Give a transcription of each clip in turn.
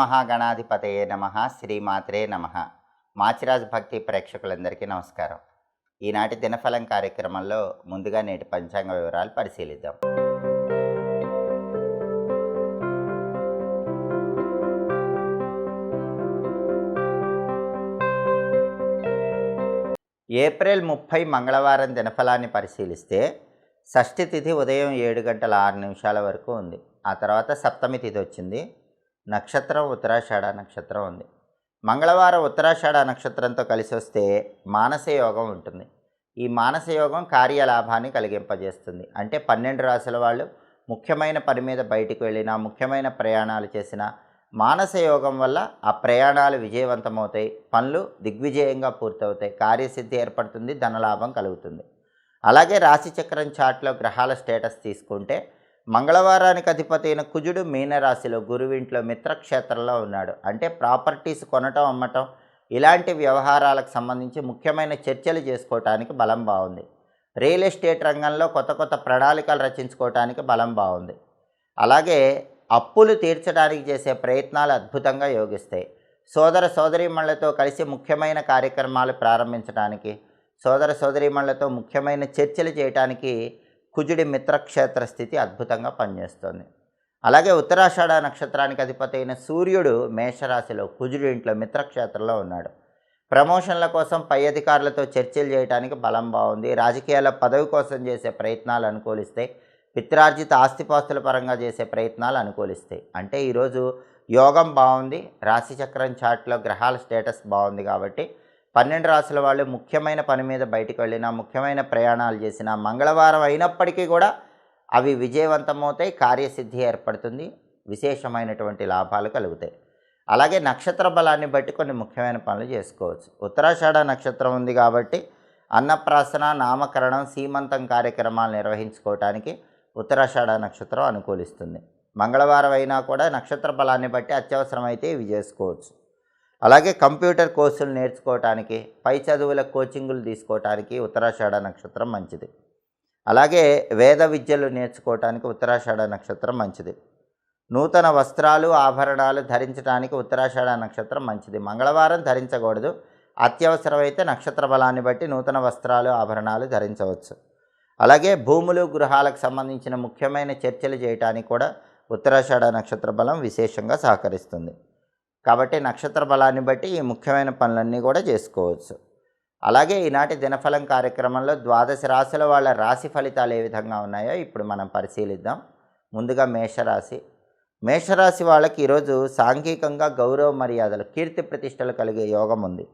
మహాగణాధిపతయే నమ శ్రీమాత్రే నమ. మాచిరాజ్ భక్తి ప్రేక్షకులందరికీ నమస్కారం. ఈనాటి దినఫలం కార్యక్రమంలో ముందుగా నేటి పంచాంగ వివరాలు పరిశీలిద్దాం. ఏప్రిల్ ముప్పై మంగళవారం దినఫలాన్ని పరిశీలిస్తే షష్ఠి తిథి ఉదయం ఏడు గంటల ఆరు నిమిషాల వరకు ఉంది. ఆ తర్వాత సప్తమి తిథి వచ్చింది. నక్షత్రం ఉత్తరాషాఢ నక్షత్రం ఉంది. మంగళవారం ఉత్తరాషాఢ నక్షత్రంతో కలిసి వస్తే మానసయోగం ఉంటుంది. ఈ మానసయోగం కార్యలాభాన్ని కలిగింపజేస్తుంది. అంటే పన్నెండు రాశుల వాళ్ళు ముఖ్యమైన పని మీద బయటికి వెళ్ళినా ముఖ్యమైన ప్రయాణాలు చేసినా మానసయోగం వల్ల ఆ ప్రయాణాలు విజయవంతమవుతాయి. పనులు దిగ్విజయంగా పూర్తవుతాయి. కార్యసిద్ధి ఏర్పడుతుంది ధనలాభం కలుగుతుంది. అలాగే రాశిచక్రం చాట్లో గ్రహాల స్టేటస్ తీసుకుంటే మంగళవారానికి అధిపతి అయిన కుజుడు మీనరాశిలో గురువింట్లో మిత్రక్షేత్రంలో ఉన్నాడు. అంటే ప్రాపర్టీస్ కొనటం అమ్మటం ఇలాంటి వ్యవహారాలకు సంబంధించి ముఖ్యమైన చర్చలు చేసుకోవటానికి బలం బాగుంది. రియల్ ఎస్టేట్ రంగంలో కొత్త కొత్త ప్రణాళికలు రచించుకోవటానికి బలం బాగుంది. అలాగే అప్పులు తీర్చడానికి చేసే ప్రయత్నాలు అద్భుతంగా యోగిస్తాయి. సోదర సోదరీమణులతో కలిసి ముఖ్యమైన కార్యక్రమాలు ప్రారంభించడానికి సోదర సోదరీమణులతో ముఖ్యమైన చర్చలు చేయటానికి కుజుడి మిత్రక్షేత్ర స్థితి అద్భుతంగా పనిచేస్తుంది. అలాగే ఉత్తరాషాఢ నక్షత్రానికి అధిపతి అయిన సూర్యుడు మేషరాశిలో కుజుడి ఇంట్లో మిత్రక్షేత్రంలో ఉన్నాడు. ప్రమోషన్ల కోసం పై అధికారులతో చర్చలు చేయడానికి బలం బాగుంది. రాజకీయాల పదవి కోసం చేసే ప్రయత్నాలు అనుకూలిస్తాయి పిత్రార్జిత ఆస్తిపాస్తుల పరంగా చేసే ప్రయత్నాలు అనుకూలిస్తాయి అంటే ఈరోజు యోగం బాగుంది రాశిచక్రం చాట్లో గ్రహాల స్టేటస్ బాగుంది కాబట్టి పన్నెండు రాసుల వాళ్ళు ముఖ్యమైన పని మీద బయటికి వెళ్ళినా ముఖ్యమైన ప్రయాణాలు చేసినా మంగళవారం అయినప్పటికీ కూడా అవి విజయవంతమవుతాయి కార్యసిద్ధి ఏర్పడుతుంది విశేషమైనటువంటి లాభాలు కలుగుతాయి. అలాగే నక్షత్ర బలాన్ని బట్టి కొన్ని ముఖ్యమైన పనులు చేసుకోవచ్చు. ఉత్తరాషాఢ నక్షత్రం ఉంది కాబట్టి అన్నప్రాసన నామకరణం సీమంతం కార్యక్రమాలు నిర్వహించుకోవటానికి ఉత్తరాషాఢ నక్షత్రం అనుకూలిస్తుంది. మంగళవారం అయినా కూడా నక్షత్ర బలాన్ని బట్టి అత్యవసరమైతే ఇవి చేసుకోవచ్చు. అలాగే కంప్యూటర్ కోర్సులు నేర్చుకోవటానికి పై చదువుల కోచింగులు తీసుకోవటానికి ఉత్తరాషాఢ నక్షత్రం మంచిది. అలాగే వేద విద్యలు నేర్చుకోవటానికి ఉత్తరాషాఢ నక్షత్రం మంచిది. నూతన వస్త్రాలు ఆభరణాలు ధరించడానికి ఉత్తరాషాఢ నక్షత్రం మంచిది. మంగళవారం ధరించకూడదు. అత్యవసరమైతే నక్షత్ర బలాన్ని బట్టి నూతన వస్త్రాలు ఆభరణాలు ధరించవచ్చు. అలాగే భూములు గృహాలకు సంబంధించిన ముఖ్యమైన చర్చలు చేయటానికి కూడా ఉత్తరాషాఢ నక్షత్ర బలం విశేషంగా సహకరిస్తుంది. కాబట్టి నక్షత్ర బలాన్ని బట్టి ఈ ముఖ్యమైన పనులన్నీ కూడా చేసుకోవచ్చు. అలాగే ఈనాటి దినఫలం కార్యక్రమంలో ద్వాదశ రాశుల వాళ్ళ రాశి ఫలితాలు ఏ విధంగా ఉన్నాయో ఇప్పుడు మనం పరిశీలిద్దాం. ముందుగా మేషరాశి. మేషరాశి వాళ్ళకి ఈరోజు సాంఘికంగా గౌరవ మర్యాదలు కీర్తి ప్రతిష్టలు కలిగే యోగం ఉంది.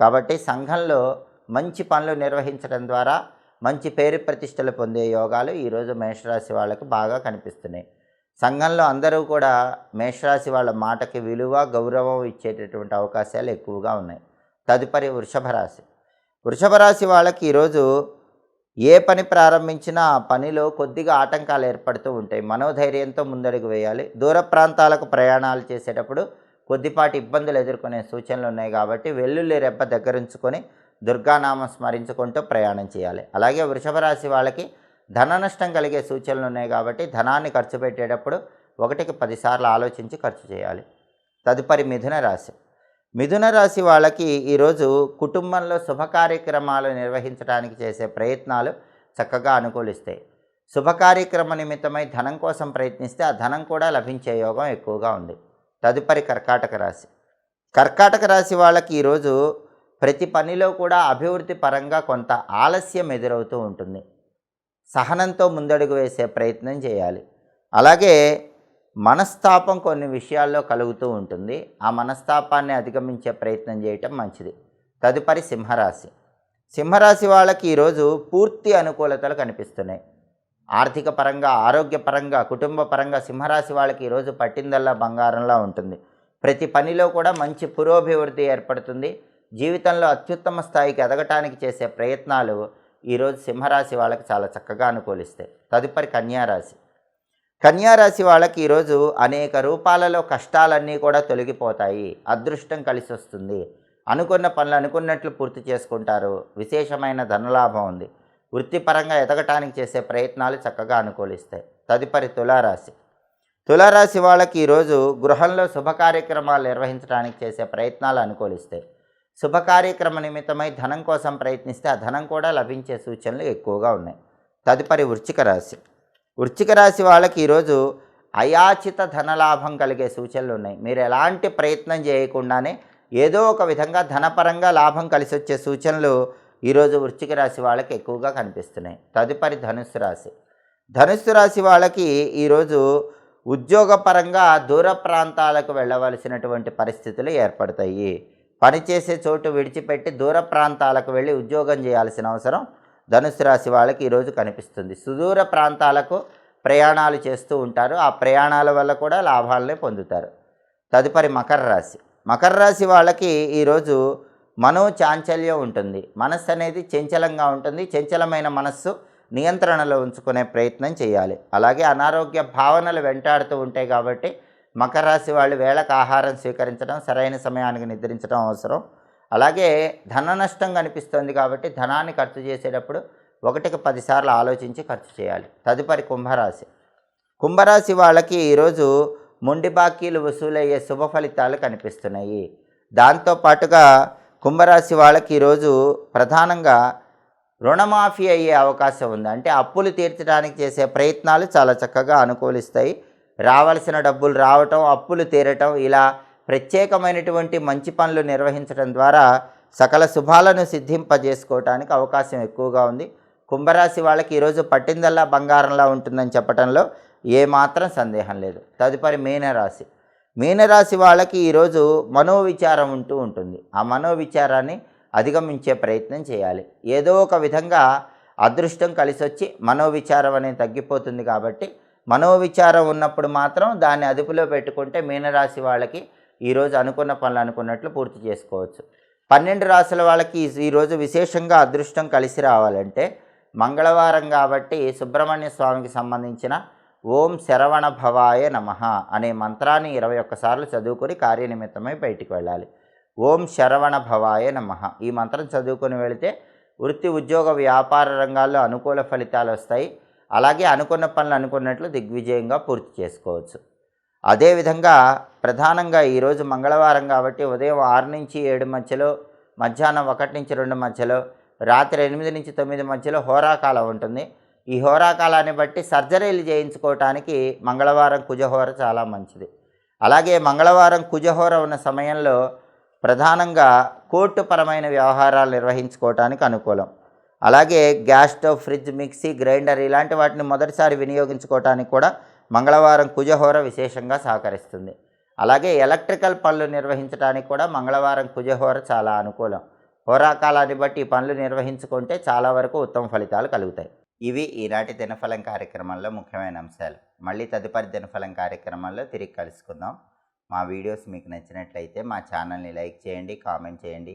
కాబట్టి సంఘంలో మంచి పనులు నిర్వహించడం ద్వారా మంచి పేరు ప్రతిష్టలు పొందే యోగాలు ఈరోజు మేషరాశి వాళ్ళకి బాగా కనిపిస్తున్నాయి. సంఘంలో అందరూ కూడా మేషరాశి వాళ్ళ మాటకి విలువ గౌరవం ఇచ్చేటటువంటి అవకాశాలు ఎక్కువగా ఉన్నాయి. తదుపరి వృషభ రాశి. వృషభ రాశి వాళ్ళకి ఈరోజు ఏ పని ప్రారంభించినా ఆ పనిలో కొద్దిగా ఆటంకాలు ఏర్పడుతూ ఉంటాయి. మనోధైర్యంతో ముందడుగు వేయాలి. దూర ప్రాంతాలకు ప్రయాణాలు చేసేటప్పుడు కొద్దిపాటి ఇబ్బందులు ఎదుర్కొనే సూచనలు ఉన్నాయి కాబట్టి వెల్లుల్లి రెప్ప దగ్గరుంచుకొని దుర్గానామం స్మరించుకుంటూ ప్రయాణం చేయాలి. అలాగే వృషభ రాశి వాళ్ళకి ధన నష్టం కలిగే సూచనలు ఉన్నాయి కాబట్టి ధనాన్ని ఖర్చు పెట్టేటప్పుడు ఒకటికి పదిసార్లు ఆలోచించి ఖర్చు చేయాలి. తదుపరి మిథున రాశి. మిథున రాశి వాళ్ళకి ఈరోజు కుటుంబంలో శుభ కార్యక్రమాలు నిర్వహించడానికి చేసే ప్రయత్నాలు చక్కగా అనుకూలిస్తాయి. శుభ కార్యక్రమ నిమిత్తమై ధనం కోసం ప్రయత్నిస్తే ఆ ధనం కూడా లభించే యోగం ఎక్కువగా ఉంది. తదుపరి కర్కాటక రాశి. కర్కాటక రాశి వాళ్ళకి ఈరోజు ప్రతి పనిలో కూడా అభివృద్ధి పరంగా కొంత ఆలస్యం ఎదురవుతూ ఉంటుంది. సహనంతో ముందడుగు వేసే ప్రయత్నం చేయాలి. అలాగే మనస్తాపం కొన్ని విషయాల్లో కలుగుతూ ఉంటుంది. ఆ మనస్తాపాన్ని అధిగమించే ప్రయత్నం చేయటం మంచిది. తదుపరి సింహరాశి. సింహరాశి వాళ్ళకి ఈరోజు పూర్తి అనుకూలతలు కనిపిస్తున్నాయి. ఆర్థిక పరంగా ఆరోగ్యపరంగా కుటుంబ పరంగా సింహరాశి వాళ్ళకి ఈరోజు పట్టిందల్లా బంగారంలా ఉంటుంది. ప్రతి పనిలో కూడా మంచి పురోభివృద్ధి ఏర్పడుతుంది. జీవితంలో అత్యుత్తమ స్థాయికి ఎదగటానికి చేసే ప్రయత్నాలు ఈరోజు సింహరాశి వాళ్ళకి చాలా చక్కగా అనుకూలిస్తాయి తదుపరి కన్యారాశి. కన్యారాశి వాళ్ళకి ఈరోజు అనేక రూపాలలో కష్టాలన్నీ కూడా తొలగిపోతాయి అదృష్టం కలిసి వస్తుంది అనుకున్న పనులు అనుకున్నట్లు పూర్తి చేసుకుంటారు విశేషమైన ధనలాభం ఉంది. వృత్తిపరంగా ఎదగటానికి చేసే ప్రయత్నాలు చక్కగా అనుకూలిస్తాయి. తదుపరి తులారాశి. తులారాశి వాళ్ళకి ఈరోజు గృహంలో శుభ కార్యక్రమాలు నిర్వహించడానికి చేసే ప్రయత్నాలు అనుకూలిస్తాయి. శుభకార్యక్రమ నిమిత్తమై ధనం కోసం ప్రయత్నిస్తే ఆ ధనం కూడా లభించే సూచనలు ఎక్కువగా ఉన్నాయి. తదుపరి వృచ్చిక రాశి. వృచ్చిక రాశి వాళ్ళకి ఈరోజు అయాచిత ధనలాభం కలిగే సూచనలు ఉన్నాయి. మీరు ఎలాంటి ప్రయత్నం చేయకుండానే ఏదో ఒక విధంగా ధనపరంగా లాభం కలిసి వచ్చే సూచనలు ఈరోజు వృశ్చిక రాశి వాళ్ళకి ఎక్కువగా కనిపిస్తున్నాయి. తదుపరి ధనుస్సు రాశి. ధనుస్సు రాశి వాళ్ళకి ఈరోజు ఉద్యోగపరంగా దూర ప్రాంతాలకు వెళ్ళవలసినటువంటి పరిస్థితులు ఏర్పడతాయి. పనిచేసే చోటు విడిచిపెట్టి దూర ప్రాంతాలకు వెళ్ళి ఉద్యోగం చేయాల్సిన అవసరం ధనుసు రాశి వాళ్ళకి ఈరోజు కనిపిస్తుంది. సుదూర ప్రాంతాలకు ప్రయాణాలు చేస్తూ ఉంటారు. ఆ ప్రయాణాల వల్ల కూడా లాభాలనే పొందుతారు. తదుపరి మకర రాశి. మకర రాశి వాళ్ళకి ఈరోజు మనో చాంచల్యం ఉంటుంది. మనస్సు అనేది చంచలంగా ఉంటుంది. చంచలమైన మనస్సు నియంత్రణలో ఉంచుకునే ప్రయత్నం చేయాలి. అలాగే అనారోగ్య భావనలు వెంటాడుతూ ఉంటాయి కాబట్టి మకర రాశి వాళ్ళు వేళకు ఆహారం స్వీకరించడం సరైన సమయానికి నిద్రించడం అవసరం. అలాగే ధన నష్టం కనిపిస్తుంది కాబట్టి ధనాన్ని ఖర్చు చేసేటప్పుడు ఒకటికి పదిసార్లు ఆలోచించి ఖర్చు చేయాలి. తదుపరి కుంభరాశి. కుంభరాశి వాళ్ళకి ఈరోజు మొండి బాకీలు వసూలయ్యే శుభ ఫలితాలు కనిపిస్తున్నాయి. దాంతోపాటుగా కుంభరాశి వాళ్ళకి ఈరోజు ప్రధానంగా రుణమాఫీ అయ్యే అవకాశం ఉంది. అంటే అప్పులు తీర్చడానికి చేసే ప్రయత్నాలు చాలా చక్కగా అనుకూలిస్తాయి. రావాల్సిన డబ్బులు రావటం అప్పులు తీరటం ఇలా ప్రత్యేకమైనటువంటి మంచి పనులు నిర్వహించడం ద్వారా సకల శుభాలను సిద్ధింపజేసుకోవటానికి అవకాశం ఎక్కువగా ఉంది. కుంభరాశి వాళ్ళకి ఈరోజు పట్టిందల్లా బంగారంలా ఉంటుందని చెప్పడంలో ఏమాత్రం సందేహం లేదు. తదుపరి మీనరాశి. మీనరాశి వాళ్ళకి ఈరోజు మనోవిచారం ఉంటూ ఉంటుంది. ఆ మనోవిచారాన్ని అధిగమించే ప్రయత్నం చేయాలి. ఏదో ఒక విధంగా అదృష్టం కలిసొచ్చి మనోవిచారం అనేది తగ్గిపోతుంది కాబట్టి మనోవిచారం ఉన్నప్పుడు మాత్రం దాన్ని అదుపులో పెట్టుకుంటే మీనరాశి వాళ్ళకి ఈరోజు అనుకున్న పనులు అనుకున్నట్లు పూర్తి చేసుకోవచ్చు. పన్నెండు రాశుల వాళ్ళకి ఈరోజు విశేషంగా అదృష్టం కలిసి రావాలంటే మంగళవారం కాబట్టి సుబ్రహ్మణ్య స్వామికి సంబంధించిన ఓం శరవణ భవాయ నమ అనే మంత్రాన్ని ఇరవై ఒక్కసార్లు చదువుకొని కార్యనిమిత్తమై బయటికి వెళ్ళాలి. ఓం శరవణ భవాయ నమ ఈ మంత్రం చదువుకొని వెళితే వృత్తి ఉద్యోగ వ్యాపార రంగాల్లో అనుకూల ఫలితాలు వస్తాయి. అలాగే అనుకున్న పనులు అనుకున్నట్లు దిగ్విజయంగా పూర్తి చేసుకోవచ్చు. అదేవిధంగా ప్రధానంగా ఈరోజు మంగళవారం కాబట్టి ఉదయం ఆరు నుంచి ఏడు మధ్యలో మధ్యాహ్నం ఒకటి నుంచి రెండు మధ్యలో రాత్రి ఎనిమిది నుంచి తొమ్మిది మధ్యలో హోరాకాలం ఉంటుంది. ఈ హోరాకాలాన్ని బట్టి సర్జరీలు చేయించుకోవటానికి మంగళవారం కుజహోర చాలా మంచిది. అలాగే మంగళవారం కుజహోర ఉన్న సమయంలో ప్రధానంగా కోర్టుపరమైన వ్యవహారాలు నిర్వహించుకోవటానికి అనుకూలం. అలాగే gas stove fridge mixie grinder ఇలాంటి వాటిని మొదటిసారి వినియోగించుకోవటానికి కూడా మంగళవారం కుజహోర విశేషంగా సహకరిస్తుంది. అలాగే ఎలక్ట్రికల్ పనులు నిర్వహించడానికి కూడా మంగళవారం కుజహోర చాలా అనుకూలం. హోరాకాలాన్ని బట్టి పనులు నిర్వహించుకుంటే చాలా వరకు ఉత్తమ ఫలితాలు కలుగుతాయి. ఇవి ఈనాటి దినఫలం కార్యక్రమంలో ముఖ్యమైన అంశాలు. మళ్ళీ తదుపరి దినఫలం కార్యక్రమంలో తిరిగి కలుసుకుందాం. మా వీడియోస్ మీకు నచ్చినట్లయితే మా ఛానల్ని లైక్ చేయండి కామెంట్ చేయండి.